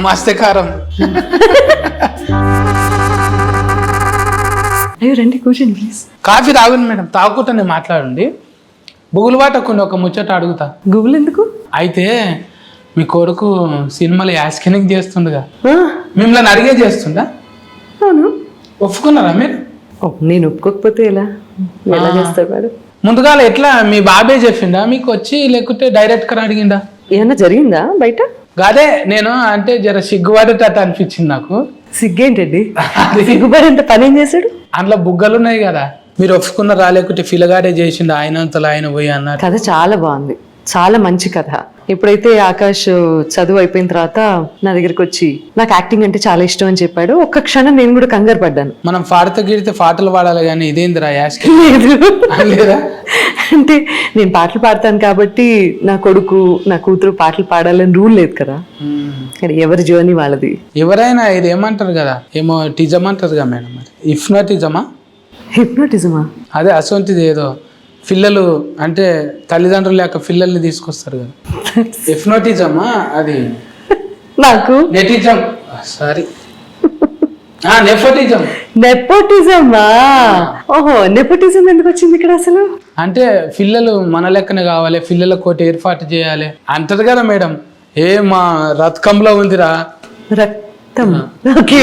నమస్తే కారం అయ్యో రండి కూర్చోండి ప్లీజ్ కాఫీ తాగండి మేడం తాగుకుంటానే మాట్లాడండి. బుగులుబాట కొన్ని ఒక ముచ్చట అడుగుతా. గూగుల్ ఎందుకు? అయితే మీ కొడుకు సినిమాలో యాస్కెనింగ్ చేస్తుండగా. మిమ్మల్ని అడిగే చేస్తుందా అవును. ఒప్పుకున్నారా మీరు? నేను ఒప్పుకోకపోతే ఎలా? ఎలా చేస్తాడు వాడు? ముందుగా ఎట్లా మీ బాబే చెప్పిండా? మీకు వచ్చి లేకుంటే డైరెక్ట్గా అడిగిండా? ఏమన్నా జరిగిందా బయట? అదే నేను అంటే జర సిగ్గుపడేటట్టు అనిపించింది నాకు. సిగ్గేంటండి? సిగ్గుపడేంత పని ఏం చేశాడు? అందులో బుగ్గలు ఉన్నాయి కదా. మీరు ఒప్పుకున్నారా లేకుంటే ఫిలగాడే చేసిండు ఆయన అంతలో ఆయన పోయి అన్నారు కథ చాలా బాగుంది. చాలా మంచి కథ. ఎప్పుడైతే ఆకాష్ చదువు అయిపోయిన తర్వాత నా దగ్గరికి వచ్చి నాకు యాక్టింగ్ అంటే చాలా ఇష్టం అని చెప్పాడు ఒక్క క్షణం నేను కూడా కంగారు పడ్డాను. మనం పాడితే గిడితే పాటలు పాడాలి కానీ ఇదేందిరా లేదు. లేదా? అంటే నేను పాటలు పాడతాను కాబట్టి నా కొడుకు నా కూతురు పాటలు పాడాలని రూల్ లేదు కదా. కానీ ఎవరి జర్నీ వాళ్ళది? ఎవరైనా ఇది ఏమంటారు కదా? ఏమో టిజం అంటారు కదా మేడం మరి. ఇఫ్నోటిజమా హిప్నోటిజమా? అదే అసొంటిది ఏదో. పిల్లలు అంటే తల్లిదండ్రులు లేక పిల్లల్ని తీసుకొస్తారు కదా. ఇఫ్నోటిజమా అది? నాకు? నెటిజం. సారీ. నెపోటిజమా ఓహో నెపోటిజం ఎందుకు వచ్చింది ఇక్కడ అసలు? అంటే పిల్లలు మన లెక్కనే కావాలి పిల్లల కోటి ఏర్పాటు చేయాలి. అంటది కదా మేడం ఏ మా రథకంలో ఉందిరా? రక్తం. ఓకే.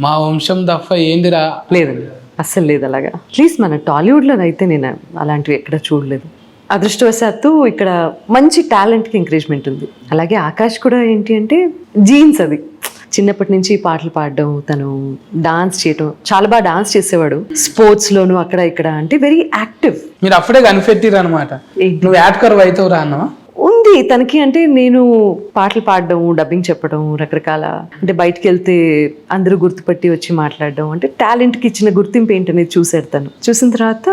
మా వంశం దఫ ఏందిరా? లేదండి అస్సలు లేదు అలాగా. అట్లీస్ట్ మన టాలీవుడ్లో అయితే నేను అలాంటివి ఎక్కడ చూడలేదు. అదృష్టవశాత్తు ఇక్కడ మంచి టాలెంట్కి ఎంకరేజ్మెంట్ ఉంది. అలాగే ఆకాష్ కూడా ఏంటి అంటే జీన్స్ అది. చిన్నప్పటి నుంచి పాటలు పాడడం తను డాన్స్ చేయటం చాలా బాగా డాన్స్ చేసేవాడు. స్పోర్ట్స్లోను అక్కడ ఇక్కడ అంటే వెరీ యాక్టివ్ మీరు అప్పుడే కనిపెట్టిరు అనమాట? నువ్వు యాడ్కర్ అవుతావు రా అన్నవా? ఉంది. తనకి అంటే నేను పాటలు పాడడం డబ్బింగ్ చెప్పడం రకరకాల అంటే బయటికి వెళ్తే అందరూ గుర్తుపట్టి వచ్చి మాట్లాడడం అంటే టాలెంట్కి ఇచ్చిన గుర్తింపు ఏంటనేది చూశాడు తను. చూసిన తర్వాత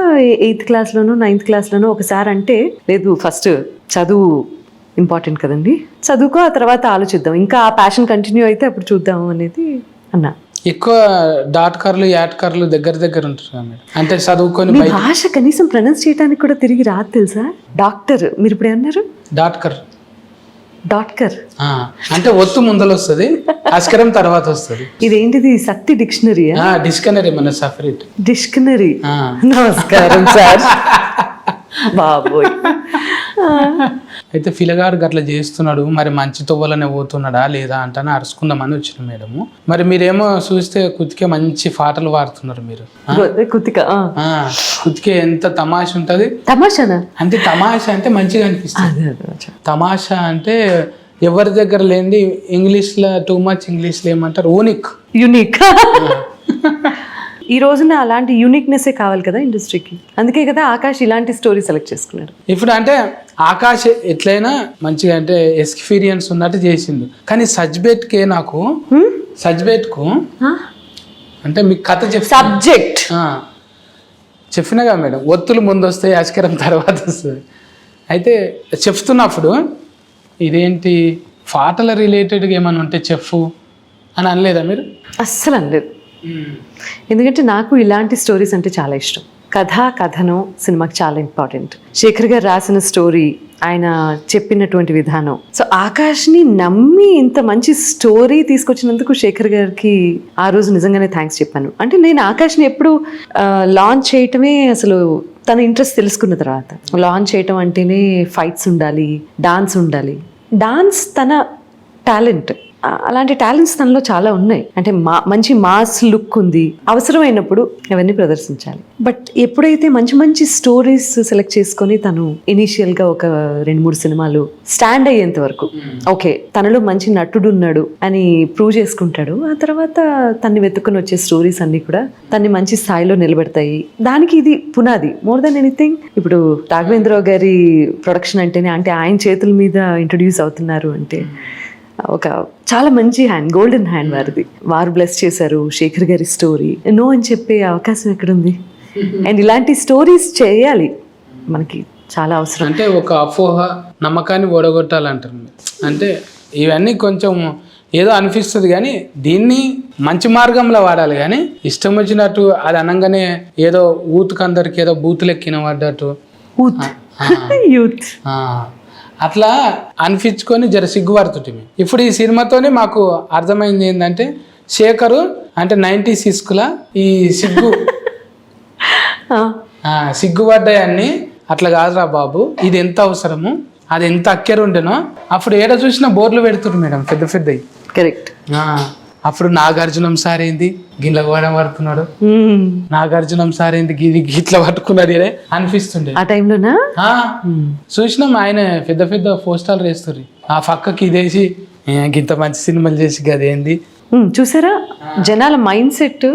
ఎయిత్ క్లాస్లోనో నైన్త్ క్లాస్లోనో ఒకసారి అంటే లేదు ఫస్ట్ చదువు ఇంపార్టెంట్ కదండి. చదువుకో ఆ తర్వాత ఆలోచిద్దాం. ఇంకా ఆ ప్యాషన్ కంటిన్యూ అయితే అప్పుడు చూద్దాం అనేది అన్నా. ఎక్కువ డాట్ కార్లు యాట్ కార్లు దగ్గర దగ్గర ఉంటారు అంటే చదువుకొని మీ భాష కనీసం ప్రొనౌన్స్ చేయడానికి కూడా తిరిగి రాదు తెలుసా? డాక్టర్ మీరు ఇప్పుడు ఏమన్నారు? డాట్ కర్. ఆ, అంటే ఒత్తు ముందలు వస్తుంది అస్కరం తర్వాత వస్తుంది. ఇదేంటిది? సత్తి డిక్షనరీయా డిస్కనరీ మన సపరేట్. డిక్షనరీ. నమస్కారం సార్. బాబోయ్. అయితే ఫిలగాడు గట్ల చేస్తున్నాడు మరి మంచి తొవ్వలనే పోతున్నాడా లేదా అంటానే అరుచుకుందామని వచ్చిన మేడము. మరి మీరేమో చూస్తే కుతికే మంచి పాటలు పాడుతున్నారు మీరు. కుతిక కుతికే ఎంత తమాష ఉంటది? తమాషానా? అంటే తమాషా అంటే మంచిగా అనిపిస్తుంది. తమాషా అంటే ఎవరి దగ్గర లేనిది ఇంగ్లీష్లో టూ మచ్ ఇంగ్లీష్లో ఏమంటారు? ఓనిక్ యునిక్. ఈ రోజున అలాంటి యూనిక్నెస్ కావాలి కదా ఇండస్ట్రీకి అందుకే కదా ఆకాష్ ఇలాంటి స్టోరీ సెలెక్ట్ చేసుకున్నాడు ఇప్పుడు అంటే ఆకాశ్ ఎట్లయినా మంచిగా అంటే ఎక్స్పీరియన్స్ ఉన్నట్టు చేసిండు. కానీ సజ్బెట్కే నాకు సజ్బెట్కు అంటే మీకు కథ చెప్ సబ్జెక్ట్ చెప్పినగా మేడం ఒత్తులు ముందు వస్తాయి అస్కరం తర్వాత వస్తుంది. అయితే చెప్తున్నప్పుడు ఇదేంటి పాటల రిలేటెడ్గా ఏమైనా ఉంటే చెప్పు అని అనలేదా మీరు? అస్సలు అనలేదు. ఎందుకంటే నాకు ఇలాంటి స్టోరీస్ అంటే చాలా ఇష్టం. కథ కథనం సినిమాకి చాలా ఇంపార్టెంట్. శేఖర్ గారు రాసిన స్టోరీ ఆయన చెప్పినటువంటి విధానం. సో ఆకాష్ని నమ్మి ఇంత మంచి స్టోరీ తీసుకొచ్చినందుకు శేఖర్ గారికి ఆ రోజు నిజంగానే థ్యాంక్స్ చెప్పాను. అంటే నేను ఆకాష్ని ఎప్పుడు లాంచ్ చేయటమే అసలు తన ఇంట్రెస్ట్ తెలుసుకున్న తర్వాత. లాంచ్ చేయటం అంటేనే ఫైట్స్ ఉండాలి డాన్స్ ఉండాలి. డాన్స్ తన టాలెంట్ అలాంటి టాలెంట్స్ తనలో చాలా ఉన్నాయి. అంటే మా మంచి మాస్ లుక్ ఉంది. అవసరమైనప్పుడు అవన్నీ ప్రదర్శించాలి. బట్ ఎప్పుడైతే మంచి మంచి స్టోరీస్ సెలెక్ట్ చేసుకొని తను ఇనీషియల్గా ఒక రెండు మూడు సినిమాలు స్టాండ్ అయ్యేంత వరకు ఓకే తనలో మంచి నటుడు ఉన్నాడు అని ప్రూవ్ చేసుకుంటాడు. ఆ తర్వాత తన్ని వెతుక్కుని వచ్చే స్టోరీస్ అన్ని కూడా తన్ని మంచి స్థాయిలో నిలబెడతాయి. దానికి ఇది పునాది. మోర్ దెన్ ఎనీథింగ్ ఇప్పుడు రాఘవేంద్రరావు గారి ప్రొడక్షన్ అంటేనే అంటే ఆయన చేతుల మీద ఇంట్రొడ్యూస్ అవుతున్నారు అంటే ఒక చాలా మంచి హ్యాండ్ గోల్డెన్ హ్యాండ్ వారిది. వారు బ్లెస్ చేశారు శేఖర్ గారి స్టోరీ నో అని చెప్పే అవకాశం ఎక్కడుంది? అండ్ ఇలాంటి స్టోరీస్ చేయాలి. మనకి చాలా అవసరం. అంటే ఒక అపోహ నమ్మకాన్ని ఓడగొట్టాలంటారు. అంటే ఇవన్నీ కొంచెం ఏదో అనిపిస్తుంది కానీ దీన్ని మంచి మార్గంలో వాడాలి. కానీ ఇష్టం వచ్చినట్టు అది అనగానే ఏదో ఊతుకు అందరికి ఏదో బూతులు ఎక్కిన పడ్డట్టు యూత్. యూత్ అట్లా అనిపించుకొని జర సిగ్గుపడుతుంటే ఇప్పుడు ఈ సినిమాతోనే మాకు అర్థమైంది ఏంటంటే శేఖరు అంటే నైంటీ సిక్స్కుల ఈ సిగ్గు. సిగ్గుపడ్డాయన్ని అట్లా కాదురా బాబు ఇది ఎంత అవసరము అది ఎంత అక్కెర ఉండేనో అప్పుడు ఏడ చూసినా బోర్లు పెడుతురు మేడం పెద్ద పెద్దవి కరెక్ట్ అప్పుడు నాగార్జునం సార్ ఏంది? గిట్ల కూడా పడుతున్నాడు. నాగార్జునం సార్ ఏంది? గిది గిట్ల పట్టుకున్నది అనిపిస్తుండే. ఆ టైంలోనా? చూసినాం ఆయన పెద్ద పెద్ద పోస్టర్లు వేస్తారు ఆ పక్కకి ఇదేసి "ఏ, గింత మంచి సినిమాలు చేసి గదేంది చూసారా? జనాల మైండ్ సెట్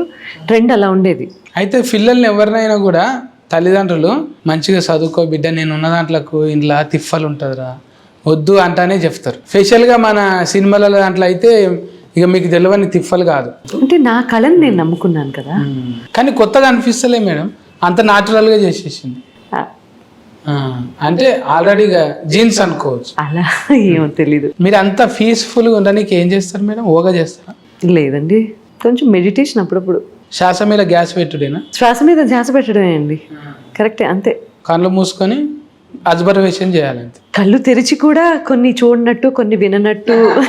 ట్రెండ్ అలా ఉండేది. అయితే పిల్లల్ని ఎవరినైనా కూడా తల్లిదండ్రులు మంచిగా చదువుకో బిడ్డ నేను ఉన్న దాంట్లకు ఇంట్లో తిప్పలు ఉంటుందిరా. వద్దు అంటానే చెప్తారు. స్పెషల్గా మన సినిమాల దాంట్లో అయితే ఇక మీకు తెలియని తిప్పలు కాదు. అంటే నా కళని నేను నమ్ముకున్నాను కదా. కానీ కొత్తగా అనిపిస్తలే మేడం. అంత న్యాచురల్గా చేసేసింది. అంటే ఆల్రెడీగా జీన్స్ అనుకోవచ్చు. అలా ఏమో తెలీదు. మీరు అంత పీస్ఫుల్గా ఉండడానికి ఏం చేస్తారు మేడం? ఓగా చేస్తారా? లేదండి. కొంచెం మెడిటేషన్ అప్పుడప్పుడు. శ్వాస మీద గ్యాస్ పెట్టుడేనా? శ్వాస మీద ధ్యాస పెట్టడమే అండి. కరెక్టే అంతే. కళ్ళు మూసుకొని అబ్జర్వేషన్ చేయాలంతే. కళ్ళు తెరిచి కూడా కొన్ని చూడనట్టు కొన్ని విననట్టు.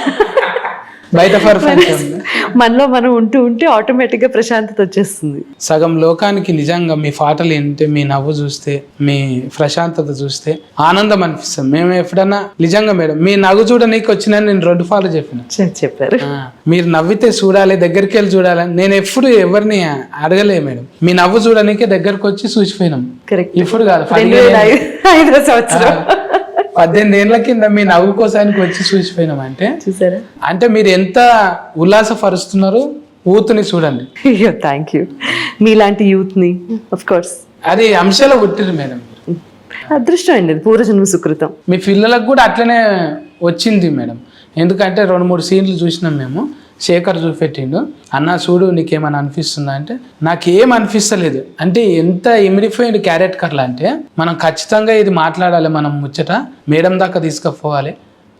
బయట మనలో మనం ఉంటూ ఉంటే ఆటోమేటిక్గా ప్రశాంతత వచ్చేస్తుంది. సగం లోకానికి నిజంగా మీ పాటలు ఏంటంటే మీ నవ్వు చూస్తే మీ ప్రశాంతత చూస్తే ఆనందం అనిపిస్తుంది. మేము ఎప్పుడన్నా నిజంగా మేడం మీ నవ్వు చూడనీకి వచ్చిన నేను రెండు ఫాలు చెప్పిన. చెప్పారు. మీరు నవ్వితే చూడాలి దగ్గరికి వెళ్ళి చూడాలి నేను ఎప్పుడు ఎవరిని అడగలే మేడం. మీ నవ్వు చూడనీకే దగ్గరకు వచ్చి చూసిపోయినాం. ఇప్పుడు కాదు సంవత్సరం. పద్దెనిమిది ఏళ్ళ కింద మీ నవ్వు కోసానికి వచ్చి చూసిపోయినాం అంటే చూసారా? అంటే మీరు ఎంత ఉల్లాసపరుస్తున్నారో? ఊతుని చూడండి. అయ్యో థ్యాంక్ యూ మీలాంటి యూత్ని ఆఫ్ కోర్స్ అది అంశాలు పుట్టిరు మేడం. అదృష్టం అండి అది పూర్వజన్మ సుకృతం. మీ పిల్లలకు కూడా అట్లనే వచ్చింది మేడం. ఎందుకంటే రెండు మూడు సీన్లు చూసినాం మేము. శేఖర్ చూపెట్టిండు. అన్న చూడు నీకేమైనా అనిపిస్తుందా? అంటే నాకేం అనిపిస్తలేదు. అంటే ఎంత ఇమిడిపోయింది క్యారెక్టర్లు అంటే మనం ఖచ్చితంగా ఇది మాట్లాడాలి మనం ముచ్చట మేడం దాకా తీసుకుపోవాలి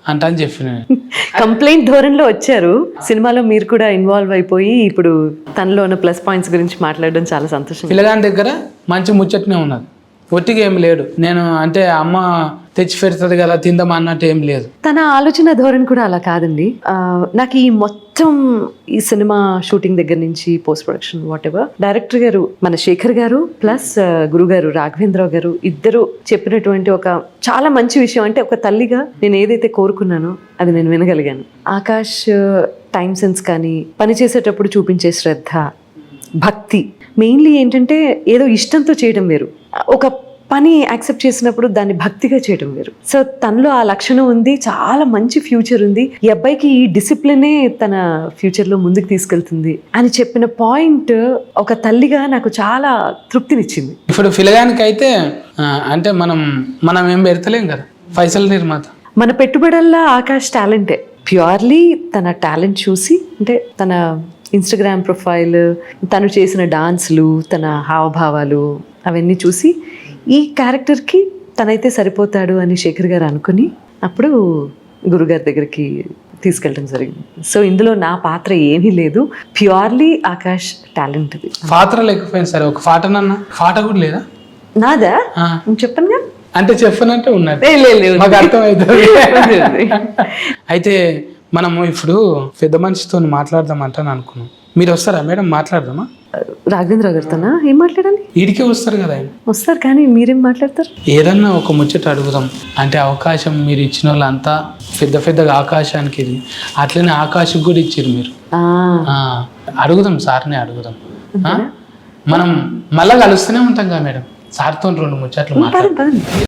అంట అని చెప్పిన. కంప్లైంట్ ధోరణిలో వచ్చారు. సినిమాలో మీరు కూడా ఇన్వాల్వ్ అయిపోయి ఇప్పుడు తనలో ఉన్న ప్లస్ పాయింట్స్ గురించి మాట్లాడడం చాలా సంతోషం. పిల్లగాని దగ్గర మంచి ముచ్చటనే ఉన్నది. ఒట్టిగా ఏం లేడు. నేను అంటే అమ్మ తెచ్చి పెడుతుంది కదా తిందాం అన్నట్టు ఏం లేదు. తన ఆలోచన ధోరణి కూడా అలా కాదండి. నాకు ఈ మొత్తం ఈ సినిమా షూటింగ్ దగ్గర నుంచి post production whatever director garu మన శేఖర్ గారు ప్లస్ గురుగారు రాఘవేంద్రరావు గారు ఇద్దరు చెప్పినటువంటి ఒక చాలా మంచి విషయం. అంటే ఒక తల్లిగా నేను ఏదైతే కోరుకున్నానో అది నేను వినగలిగాను. ఆకాష్ టైమ్ సెన్స్ కానీ పని చేసేటప్పుడు చూపించే శ్రద్ధ భక్తి మెయిన్లీ ఏంటంటే ఏదో ఇష్టంతో చేయడం వేరు. ఒక పని యాక్సెప్ట్ చేసినప్పుడు దాన్ని భక్తిగా చేయడం వేరు. సో తనలో ఆ లక్షణం ఉంది చాలా మంచి ఫ్యూచర్ ఉంది. ఈ అబ్బాయికి ఈ డిసిప్లినే తన ఫ్యూచర్లో ముందుకు తీసుకెళ్తుంది అని చెప్పిన పాయింట్ ఒక తల్లిగా నాకు చాలా తృప్తినిచ్చింది. ఇప్పుడు ఆ, అంటే మనం మనం ఏం పెడతలేం కదా? పైసల నిర్మాత. మన పెట్టుబడల్లా ఆకాష్ టాలెంటే. ప్యూర్లీ తన టాలెంట్ చూసి అంటే తన ఇన్స్టాగ్రామ్ ప్రొఫైల్ తను చేసిన డాన్స్లు తన హావభావాలు అవన్నీ చూసి ఈ క్యారెక్టర్కి తనైతే సరిపోతాడు అని శేఖర్ గారు అనుకుని అప్పుడు గురుగారి దగ్గరికి తీసుకెళ్ళడం జరిగింది. సో ఇందులో నా పాత్ర ఏమీ లేదు. ప్యూర్లీ ఆకాష్ టాలెంట్ పాత్ర లేకపోయింది సరే ఒక పాటనన్నా పాట కూడా లేదా? నాదా? ఆ, చెప్పనుగా అంటే చెప్పనంటే ఉన్నది. అయితే మనము ఇప్పుడు పెద్ద మనిషితో మాట్లాడదాం అంటాను అనుకున్నాం. మీరు వస్తారా? మేడం మాట్లాడదామా? రాఘవేంద్ర గారితోనా? ఏం మాట్లాడాలి ఈడికే వస్తారు కదా ఆయన. వస్తారు కానీ మీరేం మాట్లాడతారు? ఏదన్నా ఒక ముచ్చట అడుగుదాం. అంటే అవకాశం మీరు ఇచ్చిన వాళ్ళంతా పెద్ద పెద్దగా ఆకాశానికి ఇది. అట్లనే ఆకాశం కూడా ఇచ్చారు మీరు. ఆ, ఆ, అడుగుదాం సార్ని అడుగుదాం. ఆ? మనం మళ్ళా కలుస్తూనే ఉంటాం కదా మేడం. సార్తో రెండు ముచ్చట్లు మాట్లాడు పదండి పదండి.